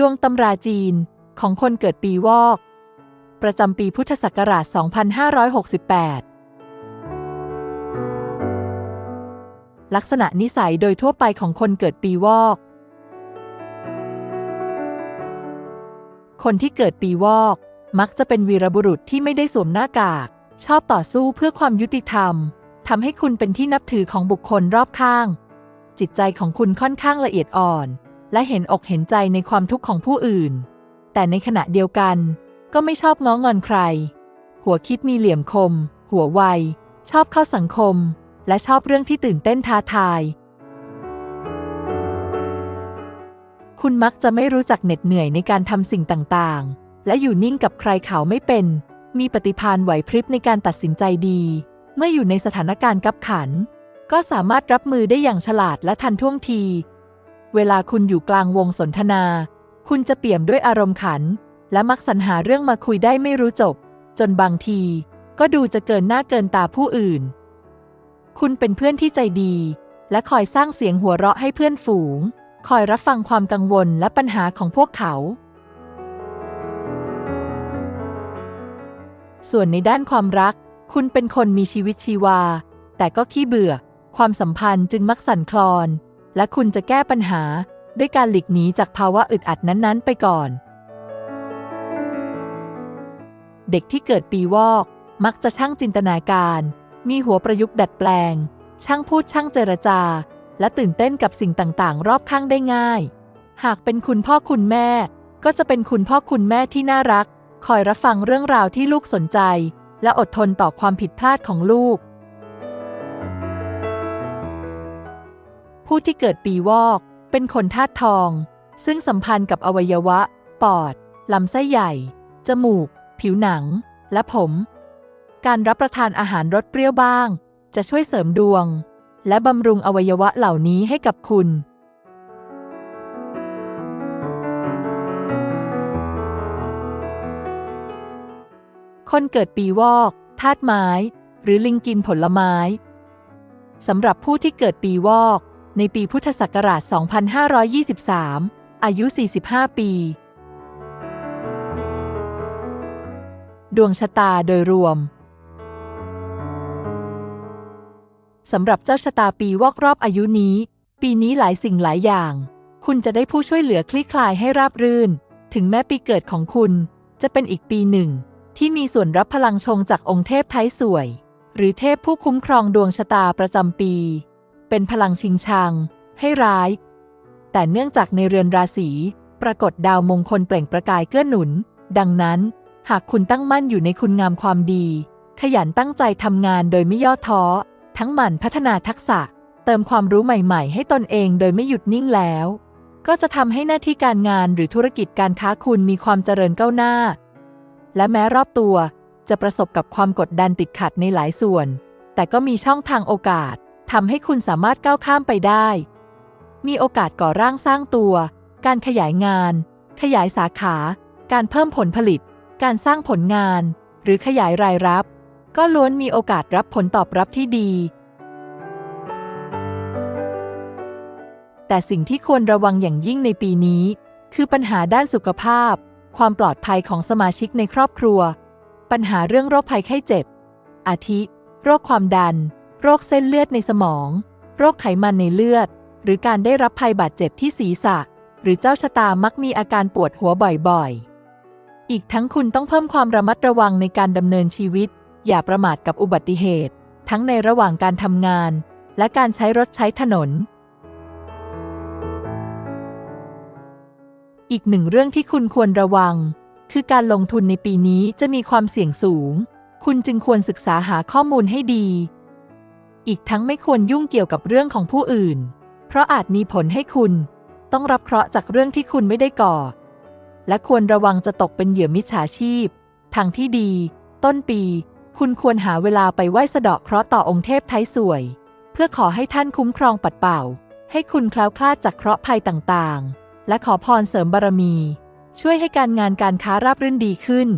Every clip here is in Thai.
ดวงตำราจีนของคนเกิดปีวอก ประจำปีพุทธศักราช 2568 ลักษณะนิสัยโดยทั่วไปของคนเกิดปีวอก คนที่เกิดปีวอก มักจะเป็นวีรบุรุษที่ไม่ได้สวมหน้ากาก ชอบต่อสู้เพื่อความยุติธรรมทำให้คุณเป็นที่นับถือของบุคคลรอบข้าง จิตใจของคุณค่อนข้างละเอียดอ่อน และเห็นอกเห็นใจในความทุกข์ของผู้อื่น แต่ในขณะเดียวกัน ก็ไม่ชอบง้องอนใคร หัวคิดมีเหลี่ยมคม หัวไว ชอบเข้าสังคม และชอบเรื่องที่ตื่นเต้นท้าทาย คุณมักจะไม่รู้จักเหน็ดเหนื่อยในการทำสิ่งต่างๆ และอยู่นิ่งกับใครเขาไม่เป็น มีปฏิภาณไหวพริบในการตัดสินใจดี เมื่ออยู่ในสถานการณ์กับขัน ก็สามารถรับมือได้อย่างฉลาดและทันท่วงที เวลาคุณอยู่กลางวงสนทนา คุณจะเปี่ยมด้วยอารมณ์ขัน และมักสรรหาเรื่องมาคุยได้ไม่รู้จบ จนบางที ก็ดูจะเกินหน้าเกินตาผู้อื่น คุณเป็นเพื่อนที่ใจดี และคอยสร้างเสียงหัวเราะให้เพื่อนฝูง คอยรับฟังความกังวลและปัญหาของพวกเขา ส่วนในด้านความรัก คุณเป็นคนมีชีวิตชีวา แต่ก็ขี้เบื่อ ความสัมพันธ์จึงมักสั่นคลอน และคุณจะแก้ปัญหา ด้วยการหลีกหนีจากภาวะอึดอัดนั้นๆ ไปก่อน เด็กที่เกิดปีวอก มักจะช่างจินตนาการ มีหัวประยุกต์ดัดแปลง ช่างพูดช่างเจรจา และตื่นเต้นกับสิ่งต่างๆ รอบข้างได้ง่าย หากเป็นคุณพ่อคุณแม่ ก็จะเป็นคุณพ่อคุณแม่ที่น่ารัก คอยรับฟังเรื่องราวที่ลูกสนใจ และอดทนต่อความผิดพลาดของลูก ผู้ที่เกิดปีวอก เป็นคนธาตุทอง ซึ่งสัมพันธ์กับอวัยวะ ปอด ลำไส้ใหญ่ จมูก ผิวหนัง และผม การรับประทานอาหารรสเปรี้ยวบ้าง จะช่วยเสริมดวง และบำรุงอวัยวะเหล่านี้ให้กับคุณคนเกิดปีวอกธาตุไม้ หรือลิงกินผลไม้ สำหรับผู้ที่เกิดปีวอก ในปีพุทธศักราช 2523 อายุ 45 ปี ดวงชะตาโดยรวม สำหรับเจ้าชะตาปีวอกรอบอายุนี้ ปีนี้หลายสิ่งหลายอย่าง คุณจะได้ผู้ช่วยเหลือคลี่คลายให้ราบรื่น ถึงแม้ปีเกิดของคุณจะเป็นอีกปีหนึ่ง ที่มีส่วนรับพลังชงจากองค์เทพไทยสวย หรือเทพผู้คุ้มครองดวงชะตาประจำปี เป็นพลังชิงชัง ให้ร้าย แต่เนื่องจากในเรือนราศีปรากฏดาวมงคลเปล่งประกายเกื้อหนุน ดังนั้น หากคุณตั้งมั่นอยู่ในคุณงามความดี ขยันตั้งใจทำงานโดยไม่ย่อท้อ ทั้งหมั่นพัฒนาทักษะ เติมความรู้ใหม่ ๆ ให้ตนเองโดยไม่หยุดนิ่งแล้ว ก็จะทำให้หน้าที่การงานหรือธุรกิจการค้าคุณมีความเจริญก้าวหน้า และแม้รอบตัวจะประสบกับความกดดันติดขัดในหลายส่วน แต่ก็มีช่องทางโอกาส ทำให้คุณสามารถก้าวข้ามไปได้ มีโอกาสก่อร่างสร้างตัว การขยายงาน ขยายสาขา การเพิ่มผลผลิต การสร้างผลงาน หรือขยายรายรับ ก็ล้วนมีโอกาสรับผลตอบรับที่ดี แต่สิ่งที่ควรระวังอย่างยิ่งในปีนี้ คือปัญหาด้านสุขภาพ ความปลอดภัยของสมาชิกในครอบครัว ปัญหาเรื่องโรคภัยไข้เจ็บ อาทิ โรคความดัน โรคเส้นเลือดในสมอง โรคไขมันในเลือด หรือการได้รับภัยบาดเจ็บที่ศีรษะ หรือเจ้าชะตามักมีอาการปวดหัวบ่อยๆ อีกทั้งคุณต้องเพิ่มความระมัดระวังในการดำเนินชีวิต อย่าประมาทกับอุบัติเหตุ ทั้งในระหว่างการทำงาน และการใช้รถใช้ถนน อีกหนึ่งเรื่องที่คุณควรระวัง คือการลงทุนในปีนี้จะมีความเสี่ยงสูง คุณจึงควรศึกษาหาข้อมูลให้ดี อีกทั้งไม่ควรยุ่งเกี่ยวกับเรื่องของผู้อื่น เพราะอาจมีผลให้คุณ ต้องรับเคราะห์จากเรื่องที่คุณไม่ได้ก่อ และควรระวังจะตกเป็นเหยื่อมิจฉาชีพ ทางที่ดี ต้นปี คุณควรหาเวลาไปไหว้สะเดาะเคราะห์ต่อองค์เทพไทยสวย เพื่อขอให้ท่านคุ้มครองปัดเป่า ให้คุณคล้าวคลาดจากเคราะห์ภัยต่างๆ และขอพรเสริมบารมี ช่วยให้การงานการค้าราบรื่นดีขึ้น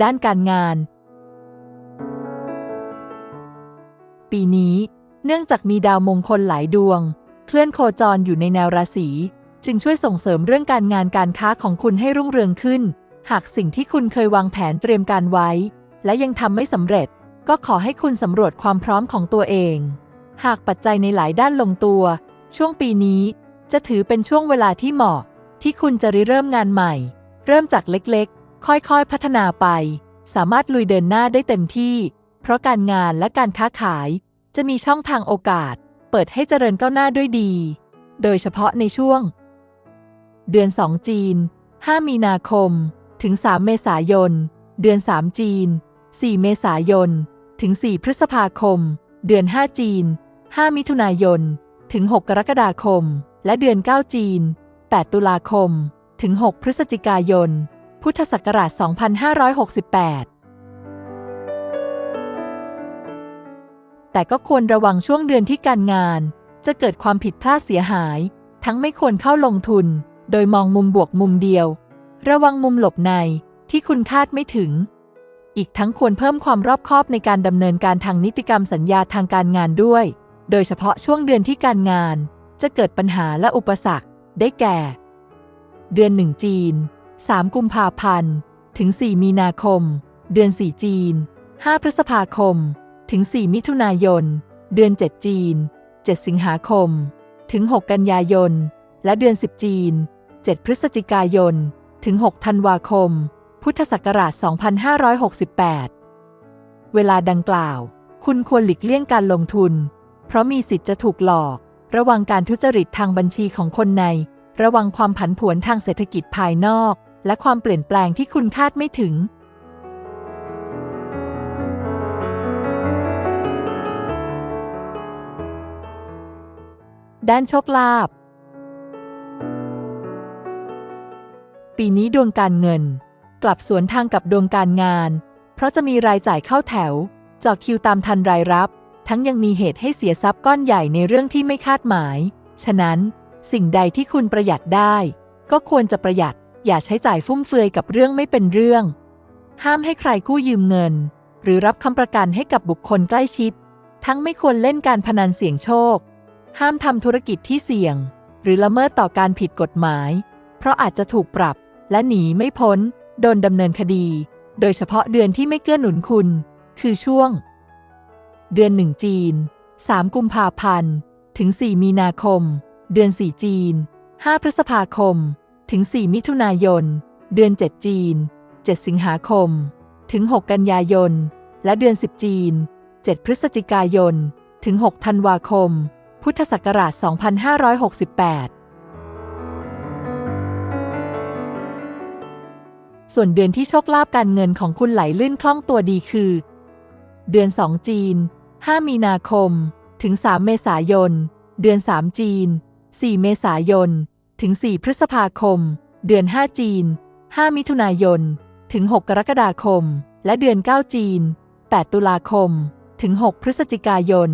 ด้านการงาน ปีนี้ เนื่องจากมีดาวมงคลหลายดวง เคลื่อนโคจรอยู่ในแนวราศี จึงช่วยส่งเสริมเรื่องการงานการค้าของคุณให้รุ่งเรืองขึ้น หากสิ่งที่คุณเคยวางแผนเตรียมการไว้ และยังทำไม่สำเร็จ ก็ขอให้คุณสำรวจความพร้อมของตัวเอง หากปัจจัยในหลายด้านลงตัว ช่วงปีนี้จะถือเป็นช่วงเวลาที่เหมาะ ที่คุณจะริเริ่มงานใหม่ เริ่มจากเล็กๆ ค่อยๆ พัฒนาไป สามารถลุยเดินหน้าได้เต็มที่ เพราะการงานและการค้าขาย จะมีช่องทางโอกาส เปิดให้เจริญก้าวหน้าด้วยดี โดยเฉพาะในช่วง เดือน 2 จีน 5 มีนาคม ถึง 3 เมษายน เดือน 3 จีน 4 เมษายน ถึง 4 พฤษภาคม เดือน 5 จีน 5 มิถุนายน ถึง 6 กรกฎาคม และเดือน 9 จีน 8 ตุลาคม ถึง 6 พฤศจิกายน พุทธศักราช 2568 แต่ก็ควรระวังช่วงเดือนที่การงาน จะเกิดความผิดพลาดเสียหาย ทั้งไม่ควรเข้าลงทุน โดยมองมุมบวกมุมเดียว ระวังมุมหลบในที่คุณคาดไม่ถึง อีกทั้งควรเพิ่มความรอบคอบในการดำเนินการทางนิติกรรมสัญญาทางการงานด้วย โดยเฉพาะช่วงเดือนที่การงาน จะเกิดปัญหาและอุปสรรค ได้แก่ เดือนหนึ่งจีน 3 กุมภาพันธ์ ถึง 4 มีนาคม เดือน 4 จีน 5 พฤษภาคม ถึง 4 มิถุนายน เดือน 7 จีน 7 สิงหาคม ถึง 6 กันยายน และเดือน 10 จีน 7 พฤศจิกายน ถึง 6 ธันวาคม พุทธศักราช 2568 เวลาดังกล่าว คุณควรหลีกเลี่ยงการลงทุน เพราะมีสิทธิ์จะถูกหลอก ระวังการทุจริตทางบัญชีของคนใน ระวังความผันผวนทางเศรษฐกิจภายนอก และความเปลี่ยนแปลงที่คุณคาดไม่ถึง ด้านโชคลาภปีนี้ดวงการเงิน กลับสวนทางกับดวงการงาน เพราะจะมีรายจ่ายเข้าแถวจาะคิวตามทันรายรับ ทั้งยังมีเหตุให้เสียทรัพย์ก้อนใหญ่ในเรื่องที่ไม่คาดหมาย ฉะนั้น สิ่งใดที่คุณประหยัดได้ ก็ควรจะประหยัด อย่าใช้จ่ายฟุ่มเฟือยกับเรื่องไม่เป็นเรื่อง ห้ามให้ใครกู้ยืมเงิน หรือรับคำประกันให้กับบุคคลใกล้ชิด ทั้งไม่ควรเล่นการพนันเสี่ยงโชค ห้ามทำธุรกิจที่เสี่ยง หรือละเมิดต่อการผิดกฎหมาย เพราะอาจจะถูกปรับ และหนีไม่พ้น โดนดำเนินคดี โดยเฉพาะเดือนที่ไม่เกื้อหนุนคุณ คือช่วง เดือนหนึ่งจีน 3 กุมภาพันธ์ ถึง 4 มีนาคม เดือน 4 จีน 5 พฤษภาคม ถึง 4 มิถุนายน เดือน 7 จีน 7 สิงหาคม ถึง 6 กันยายน และเดือน 10 จีน 7 พฤศจิกายน ถึง 6 ธันวาคม พุทธศักราช 2568ส่วนเดือนที่โชคลาภการเงินของคุณไหลลื่นคล่องตัวดีคือ เดือน 2 จีน 5 มีนาคม ถึง 3 เมษายน เดือน 3 จีน 4 เมษายน ถึง 4 พฤษภาคม เดือน 5 จีน 5 มิถุนายน ถึง 6 กรกฎาคม และเดือน 9 จีน 8 ตุลาคม ถึง 6 พฤศจิกายน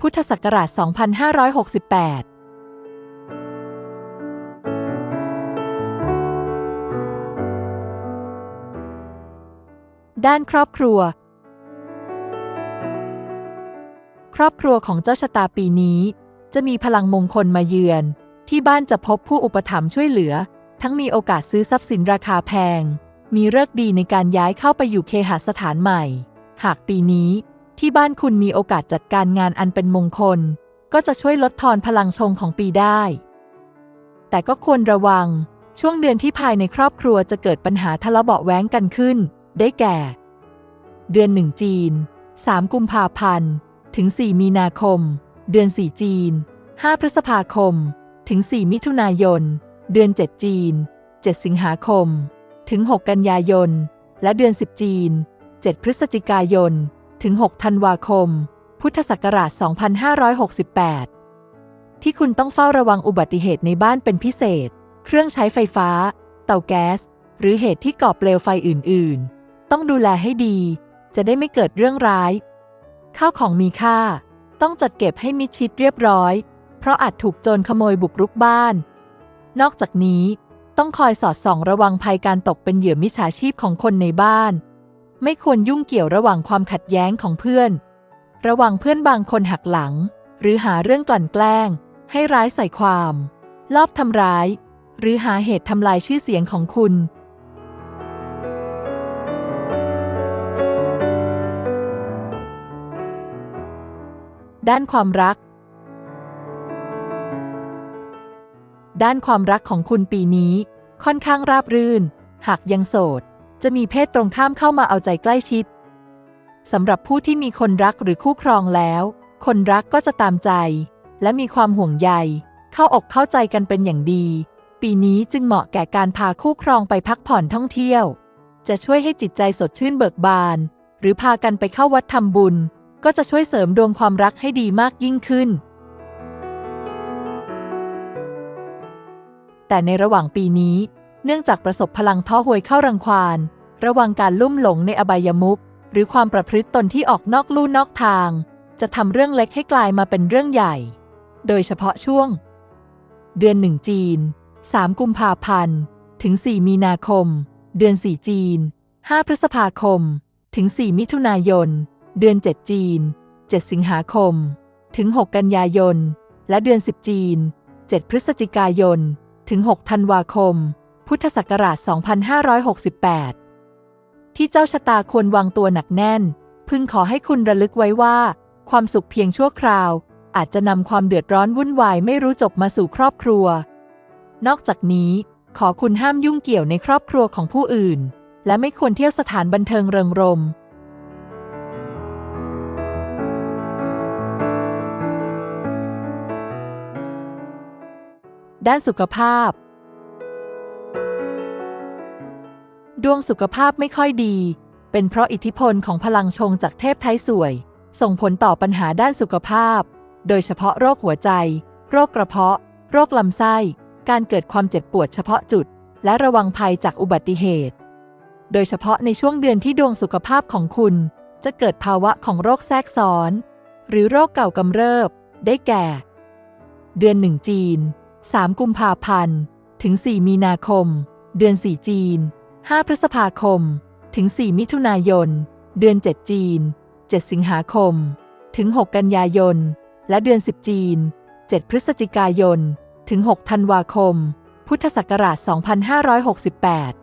พุทธศักราช 2568ด้านครอบครัว ครอบครัวของเจ้าชะตาปีนี้ จะมีพลังมงคลมาเยือน ที่บ้านจะพบผู้อุปถัมภ์ช่วยเหลือ ทั้งมีโอกาสซื้อทรัพย์สินราคาแพง มีเลิกดีในการย้ายเข้าไปอยู่เคหสถานใหม่ หากปีนี้ ที่บ้านคุณมีโอกาสจัดการงานอันเป็นมงคล ก็จะช่วยลดทอนพลังชงของปีได้ แต่ก็ควรระวัง ช่วงเดือนที่ภายในครอบครัวจะเกิดปัญหาทะเลาะเบาะแว้งกันขึ้น ได้แก่ เดือนหนึ่งจีน 3 กุมภาพันธ์ ถึง 4 มีนาคม เดือน 4 จีน 5 พฤษภาคม ถึง 4 มิถุนายน เดือน 7 จีน 7 สิงหาคม ถึง 6 กันยายน และเดือน 10 จีน 7 พฤศจิกายน ถึง 6 ธันวาคม พุทธศักราช 2568 ที่คุณต้องเฝ้าระวังอุบัติเหตุในบ้านเป็นพิเศษ เครื่องใช้ไฟฟ้า เตาแก๊ส หรือเหตุที่ก่อเปลวไฟอื่น ๆ ต้องดูแลให้ดี จะได้ไม่เกิดเรื่องร้าย ข้าวของมีค่า ต้องจัดเก็บให้มิดชิดเรียบร้อย เพราะอาจถูกโจรขโมยบุกรุกบ้าน นอกจากนี้ต้องคอยสอดส่องระวังภัยการตกเป็นเหยื่อมิจฉาชีพของคนในบ้าน ไม่ควรยุ่งเกี่ยวระหว่างความขัดแย้งของเพื่อน ระวังเพื่อนบางคนหักหลัง หรือหาเรื่องกลั่นแกล้ง ให้ร้ายใส่ความ ลอบทำร้าย หรือหาเหตุทำลายชื่อเสียงของคุณ ด้านความรัก ด้านความรักของคุณปีนี้ค่อนข้างราบรื่น หากยังโสด จะมีเพศตรงข้ามเข้ามาเอาใจใกล้ชิดสำหรับผู้ที่มีคนรักหรือคู่ครองแล้ว คนรักก็จะตามใจ และมีความห่วงใย เข้าอกเข้าใจกันเป็นอย่างดี ปีนี้จึงเหมาะแก่การพาคู่ครองไปพักผ่อนท่องเที่ยว จะช่วยให้จิตใจสดชื่นเบิกบาน หรือพากันไปเข้าวัดทำบุญ ก็จะช่วยเสริมดวงความรักให้ดีมากยิ่งขึ้น แต่ในระหว่างปีนี้ เนื่องจากประสบพลังท้อหวยเข้ารังควานระวังการลุ่มหลงในอบายมุขหรือความประพฤติตนที่ออกนอกลู่นอกทาง จะทำเรื่องเล็กให้กลายมาเป็นเรื่องใหญ่ โดยเฉพาะช่วง เดือนหนึ่งจีน 3 กุมภาพันธ์ ถึง 4 มีนาคม เดือน 4 จีน 5 พฤษภาคม ถึง 4 มิถุนายน เดือน 7 จีน 7 สิงหาคม ถึง 6 กันยายน และเดือน 10 จีน 7 พฤศจิกายน ถึง 6 ธันวาคม พุทธศักราช 2568 ที่เจ้าชะตาควรวางตัวหนักแน่น พึงขอให้คุณระลึกไว้ว่า ความสุขเพียงชั่วคราว อาจจะนำความเดือดร้อนวุ่นวายไม่รู้จบมาสู่ครอบครัว นอกจากนี้ขอคุณห้ามยุ่งเกี่ยวในครอบครัวของผู้อื่น และไม่ควรเที่ยวสถานบันเทิงเริงรมย์ ด้านสุขภาพ ดวงสุขภาพไม่ค่อยดี เป็นเพราะอิทธิพลของพลังชงจากเทพไทยสวย ส่งผลต่อปัญหาด้านสุขภาพ โดยเฉพาะโรคหัวใจ โรคกระเพาะ โรคลำไส้ การเกิดความเจ็บปวดเฉพาะจุด และระวังภัยจากอุบัติเหตุ โดยเฉพาะในช่วงเดือนที่ดวงสุขภาพของคุณ จะเกิดภาวะของโรคแทรกซ้อน หรือโรคเก่ากำเริบ ได้แก่ เดือนหนึ่งจีน 3 กุมภาพันธ์ ถึง 4 มีนาคม เดือน 4 จีน 5 พฤษภาคม ถึง 4 มิถุนายน เดือน 7 จีน 7 สิงหาคม ถึง 6 กันยายน และเดือน 10 จีน 7 พฤศจิกายน ถึง 6 ธันวาคม พุทธศักราช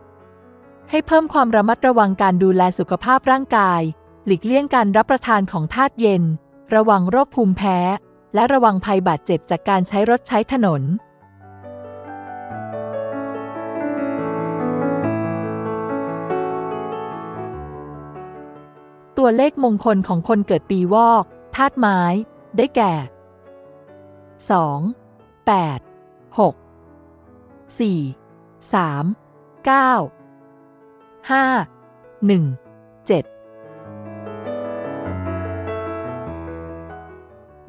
2568 ให้เพิ่มความระมัดระวังการดูแลสุขภาพร่างกาย หลีกเลี่ยงการรับประทานของธาตุเย็น ระวังโรคภูมิแพ้ และระวังภัยบาดเจ็บจากการใช้รถใช้ถนน ตัวเลขมงคลของคนเกิดปีวอกธาตุไม้ ได้แก่ 2 8 6 4 3 9 5 1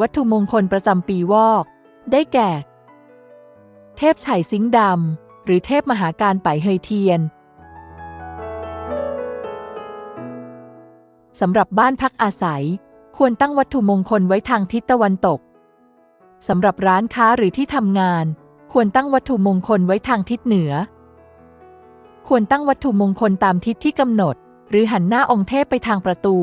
วัตถุมงคลประจำปีวอก ได้แก่ เทพไฉสิงห์ดำ หรือเทพมหาการไปเฮยเทียนสำหรับบ้านพักอาศัย ควรตั้งวัตถุมงคลไว้ทางทิศตะวันตกสำหรับร้านค้าหรือที่ทำงาน ควรตั้งวัตถุมงคลไว้ทางทิศเหนือ ควรตั้งวัตถุมงคลตามทิศที่กำหนด หรือหันหน้าองค์เทพไปทางประตู